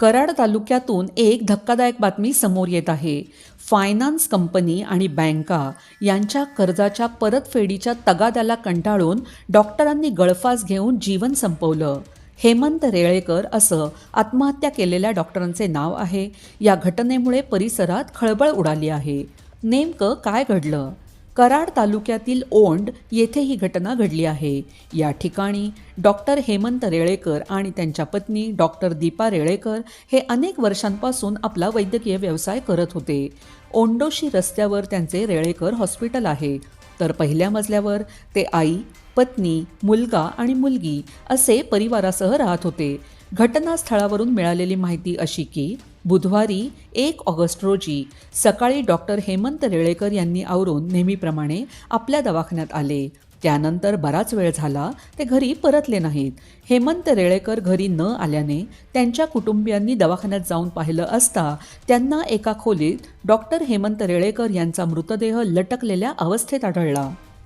कराड तालुक्यातून एक धक्कादायक बातमी समोर येत आहे. फायनान्स कंपनी आणि बँका यांच्या कर्जाच्या परतफेडीच्या तगाद्याला कंटाळून डॉक्टरांनी गळफास घेऊन जीवन संपवलं. हेमंत रेळेकर असं आत्महत्या केलेल्या डॉक्टरांचे नाव आहे. या घटनेमुळे परिसरात खळबळ उडाली आहे. नेमकं काय घडलं? कराड तालुक्यातील ओंड येथे ही घटना घडली आहे. या ठिकाणी डॉक्टर हेमंत रेळेकर आणि त्यांच्या पत्नी डॉक्टर दीपा रेळेकर हे अनेक वर्षांपासून आपला वैद्यकीय व्यवसाय करत होते. ओंडोशी रस्त्यावर त्यांचे रेळेकर हॉस्पिटल आहे. तर पहिल्या मजल्यावर ते आई पत्नी मुलगा आणि मुलगी असे परिवारासह राहत होते. घटनास्थळावरून मिळालेली माहिती अशी की बुधवारी एक ऑगस्ट रोजी सकाळी डॉक्टर हेमंत रेळेकर यांनी आवरून नेहमीप्रमाणे आपल्या दवाखान्यात आले. त्यानंतर बराच वेळ झाला ते घरी परतले नाहीत. हेमंत रेळेकर घरी न आल्याने त्यांच्या कुटुंबियांनी दवाखान्यात जाऊन पाहिलं असता त्यांना एका खोलीत डॉक्टर हेमंत रेळेकर यांचा मृतदेह लटकलेल्या अवस्थेत आढळला.